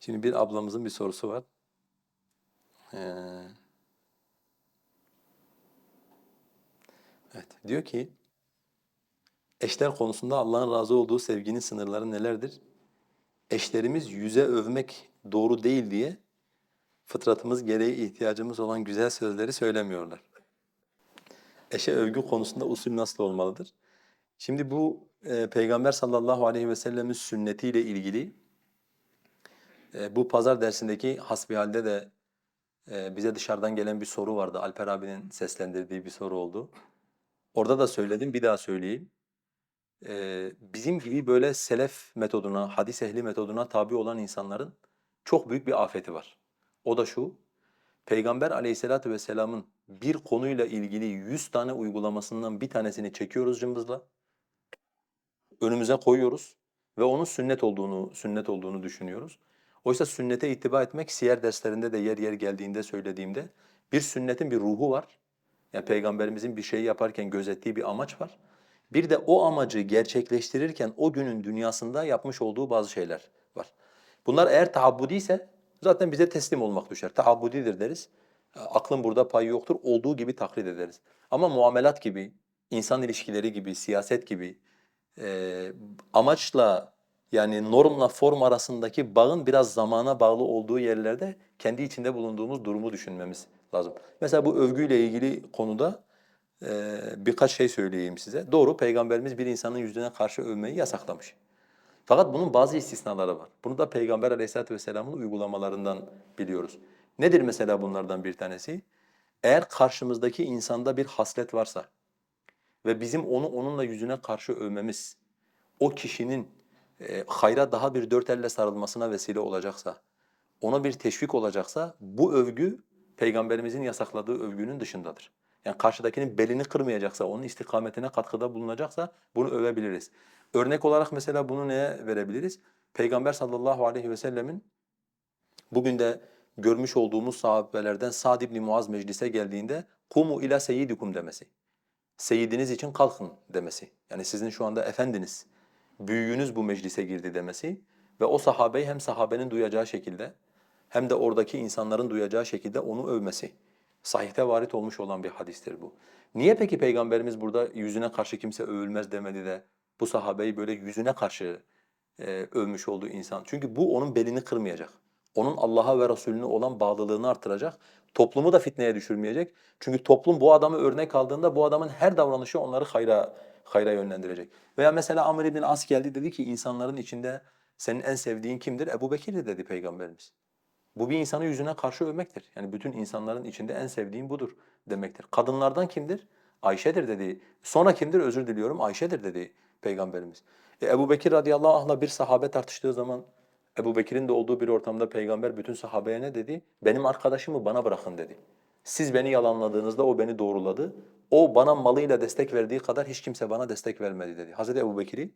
Şimdi bir ablamızın bir sorusu var. Ee, evet, diyor ki eşler konusunda Allah'ın razı olduğu sevginin sınırları nelerdir? Eşlerimiz yüze övmek doğru değil diye fıtratımız gereği ihtiyacımız olan güzel sözleri söylemiyorlar. Eşe övgü konusunda usul nasıl olmalıdır? Şimdi bu e, Peygamber sallallahu aleyhi ve sellemin sünnetiyle ilgili e, bu pazar dersindeki hasbihalde de e, bize dışarıdan gelen bir soru vardı. Alper abinin seslendirdiği bir soru oldu. Orada da söyledim, bir daha söyleyeyim. E, bizim gibi böyle selef metoduna, hadis ehli metoduna tabi olan insanların çok büyük bir afeti var. O da şu, Peygamber aleyhissalatu vesselamın bir konuyla ilgili 100 tane uygulamasından bir tanesini çekiyoruz cımbızla. Önümüze koyuyoruz ve onun sünnet olduğunu sünnet olduğunu düşünüyoruz. Oysa sünnete ittiba etmek siyer derslerinde de yer yer geldiğinde söylediğimde bir sünnetin bir ruhu var. Yani peygamberimizin bir şeyi yaparken gözettiği bir amaç var. Bir de o amacı gerçekleştirirken o günün dünyasında yapmış olduğu bazı şeyler var. Bunlar eğer taabbudi ise zaten bize teslim olmak düşer. Taabbudidir deriz. Aklın burada payı yoktur. Olduğu gibi taklit ederiz. Ama muamelat gibi, insan ilişkileri gibi, siyaset gibi e, amaçla yani normla form arasındaki bağın biraz zamana bağlı olduğu yerlerde kendi içinde bulunduğumuz durumu düşünmemiz lazım. Mesela bu övgüyle ilgili konuda e, birkaç şey söyleyeyim size. Doğru, Peygamberimiz bir insanın yüzüne karşı övmeyi yasaklamış. Fakat bunun bazı istisnaları var. Bunu da Peygamber aleyhissalatu vesselamın uygulamalarından biliyoruz. Nedir mesela bunlardan bir tanesi? Eğer karşımızdaki insanda bir haslet varsa ve bizim onu onunla yüzüne karşı övmemiz o kişinin e, hayra daha bir dört elle sarılmasına vesile olacaksa, ona bir teşvik olacaksa bu övgü Peygamberimizin yasakladığı övgünün dışındadır. Yani karşıdakinin belini kırmayacaksa, onun istikametine katkıda bulunacaksa bunu övebiliriz. Örnek olarak mesela bunu neye verebiliriz? Peygamber sallallahu aleyhi ve sellemin bugün de görmüş olduğumuz sahabelerden Sa'd ibn Muaz meclise geldiğinde kumu ila seyyidikum demesi. Seyyidiniz için kalkın demesi. Yani sizin şu anda efendiniz, büyüğünüz bu meclise girdi demesi ve o sahabeyi hem sahabenin duyacağı şekilde hem de oradaki insanların duyacağı şekilde onu övmesi. Sahihte varit olmuş olan bir hadistir bu. Niye peki Peygamberimiz burada yüzüne karşı kimse övülmez demedi de bu sahabeyi böyle yüzüne karşı e, övmüş olduğu insan? Çünkü bu onun belini kırmayacak. Onun Allah'a ve Resulüne olan bağlılığını artıracak. Toplumu da fitneye düşürmeyecek. Çünkü toplum bu adamı örnek aldığında bu adamın her davranışı onları hayra hayra yönlendirecek. Veya mesela Amr ibn As geldi dedi ki insanların içinde senin en sevdiğin kimdir? Ebu Bekir'dir dedi Peygamberimiz. Bu bir insanı yüzüne karşı övmektir. Yani bütün insanların içinde en sevdiğim budur demektir. Kadınlardan kimdir? Ayşe'dir dedi. Sonra kimdir? Özür diliyorum. Ayşe'dir dedi Peygamberimiz. E, Ebu Bekir radıyallahu anh'la bir sahabe tartıştığı zaman Ebu Bekir'in de olduğu bir ortamda peygamber bütün sahabeye ne dedi? Benim arkadaşımı bana bırakın dedi. Siz beni yalanladığınızda o beni doğruladı. O bana malıyla destek verdiği kadar hiç kimse bana destek vermedi dedi. Hazreti Ebu Bekir'i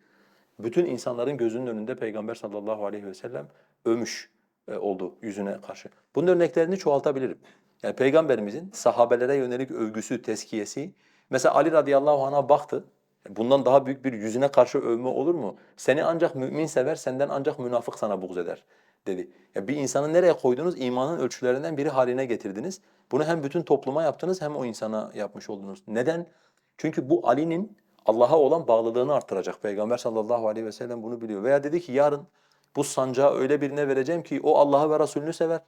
bütün insanların gözünün önünde peygamber sallallahu aleyhi ve sellem övmüş e, oldu yüzüne karşı. Bunun örneklerini çoğaltabilirim. Yani peygamberimizin sahabelere yönelik övgüsü, teskiyesi. Mesela Ali radıyallahu anh'a baktı. Bundan daha büyük bir yüzüne karşı övme olur mu? Seni ancak mümin sever, senden ancak münafık sana buğz eder dedi. Ya bir insanı nereye koydunuz? İmanın ölçülerinden biri haline getirdiniz. Bunu hem bütün topluma yaptınız hem o insana yapmış oldunuz. Neden? Çünkü bu Ali'nin Allah'a olan bağlılığını arttıracak. Peygamber sallallahu aleyhi ve sellem bunu biliyor. Veya dedi ki yarın bu sancağı öyle birine vereceğim ki o Allah'ı ve Resulünü sever.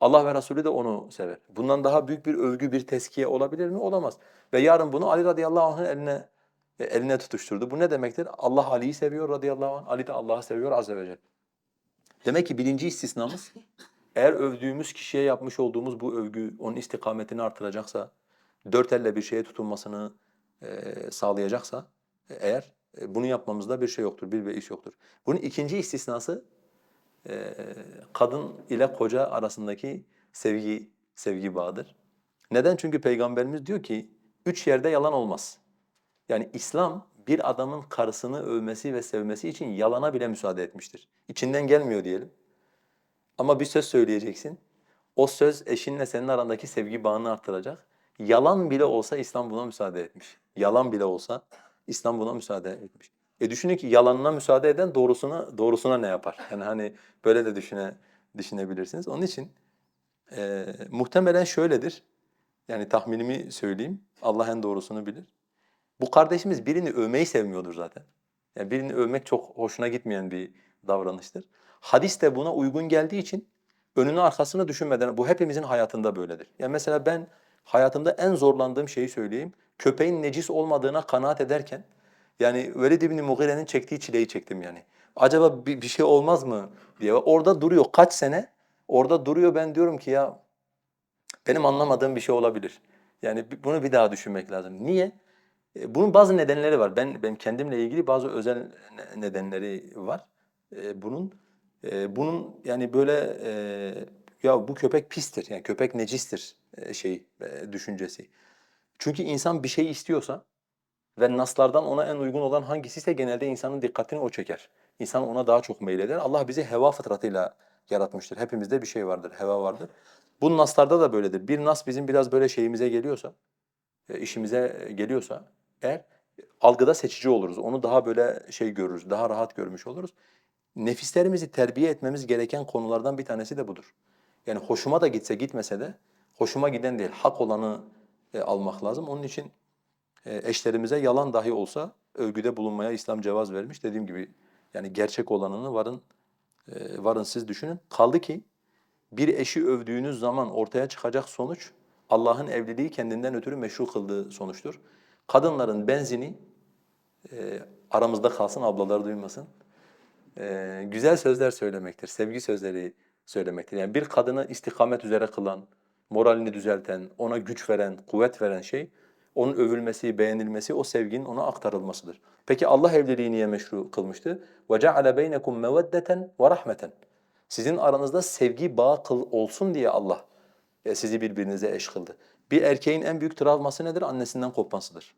Allah ve Resulü de onu sever. Bundan daha büyük bir övgü, bir teskiye olabilir mi? Olamaz. Ve yarın bunu Ali radıyallahu anh'ın eline eline tutuşturdu. Bu ne demektir? Allah Ali'yi seviyor radıyallahu anh, Ali de Allah'ı seviyor azze ve celle. Demek ki birinci istisnamız eğer övdüğümüz kişiye yapmış olduğumuz bu övgü onun istikametini artıracaksa, dört elle bir şeye tutunmasını e, sağlayacaksa e, eğer e, bunu yapmamızda bir şey yoktur, bir beis yoktur. Bunun ikinci istisnası e, kadın ile koca arasındaki sevgi sevgi bağıdır. Neden? Çünkü Peygamberimiz diyor ki üç yerde yalan olmaz. Yani İslam bir adamın karısını övmesi ve sevmesi için yalana bile müsaade etmiştir. İçinden gelmiyor diyelim. Ama bir söz söyleyeceksin. O söz eşinle senin arandaki sevgi bağını artıracak. Yalan bile olsa İslam buna müsaade etmiş. Yalan bile olsa İslam buna müsaade etmiş. E düşünün ki yalanına müsaade eden doğrusuna doğrusuna ne yapar? Yani hani böyle de düşüne düşünebilirsiniz. Onun için e, muhtemelen şöyledir. Yani tahminimi söyleyeyim. Allah en doğrusunu bilir. Bu kardeşimiz birini övmeyi sevmiyordur zaten. Yani birini övmek çok hoşuna gitmeyen bir davranıştır. Hadis de buna uygun geldiği için önünü arkasını düşünmeden bu hepimizin hayatında böyledir. Yani mesela ben hayatımda en zorlandığım şeyi söyleyeyim. Köpeğin necis olmadığına kanaat ederken yani Velid ibn Mughire'nin çektiği çileyi çektim yani. Acaba bir, bir şey olmaz mı diye. Orada duruyor kaç sene. Orada duruyor ben diyorum ki ya benim anlamadığım bir şey olabilir. Yani bunu bir daha düşünmek lazım. Niye? Bunun bazı nedenleri var. Ben benim kendimle ilgili bazı özel ne- nedenleri var. Bunun bunun yani böyle ya bu köpek pistir. Yani köpek necistir şey düşüncesi. Çünkü insan bir şey istiyorsa ve naslardan ona en uygun olan hangisiyse genelde insanın dikkatini o çeker. İnsan ona daha çok meyleder. Allah bizi heva fıtratıyla yaratmıştır. Hepimizde bir şey vardır, heva vardır. Bu naslarda da böyledir. Bir nas bizim biraz böyle şeyimize geliyorsa, işimize geliyorsa eğer algıda seçici oluruz. Onu daha böyle şey görürüz, daha rahat görmüş oluruz. Nefislerimizi terbiye etmemiz gereken konulardan bir tanesi de budur. Yani hoşuma da gitse gitmese de hoşuma giden değil, hak olanı e, almak lazım. Onun için e, eşlerimize yalan dahi olsa övgüde bulunmaya İslam cevaz vermiş. Dediğim gibi yani gerçek olanını varın e, varın siz düşünün. Kaldı ki bir eşi övdüğünüz zaman ortaya çıkacak sonuç Allah'ın evliliği kendinden ötürü meşru kıldığı sonuçtur. Kadınların benzini e, aramızda kalsın, ablalar duymasın. e, güzel sözler söylemektir, sevgi sözleri söylemektir. Yani bir kadını istikamet üzere kılan, moralini düzelten, ona güç veren, kuvvet veren şey, onun övülmesi, beğenilmesi, o sevginin ona aktarılmasıdır. Peki Allah evliliği niye meşru kılmıştı? وَجَعَلَ بَيْنَكُمْ مَوَدَّةً وَرَحْمَةً Sizin aranızda sevgi bağı kıl olsun diye Allah e, sizi birbirinize eş kıldı. Bir erkeğin en büyük travması nedir? Annesinden kopmasıdır.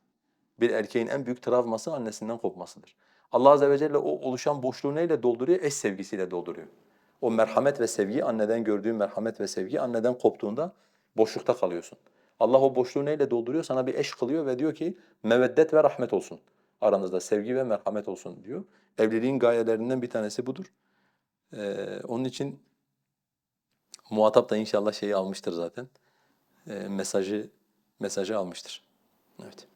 Bir erkeğin en büyük travması annesinden kopmasıdır. Allah Azze ve Celle o oluşan boşluğu neyle dolduruyor? Eş sevgisiyle dolduruyor. O merhamet ve sevgi, anneden gördüğün merhamet ve sevgi, anneden koptuğunda boşlukta kalıyorsun. Allah o boşluğu neyle dolduruyor? Sana bir eş kılıyor ve diyor ki meveddet ve rahmet olsun. Aranızda sevgi ve merhamet olsun diyor. Evliliğin gayelerinden bir tanesi budur. Ee, onun için muhatap da inşallah şeyi almıştır zaten. Ee, mesajı mesajı almıştır. Evet.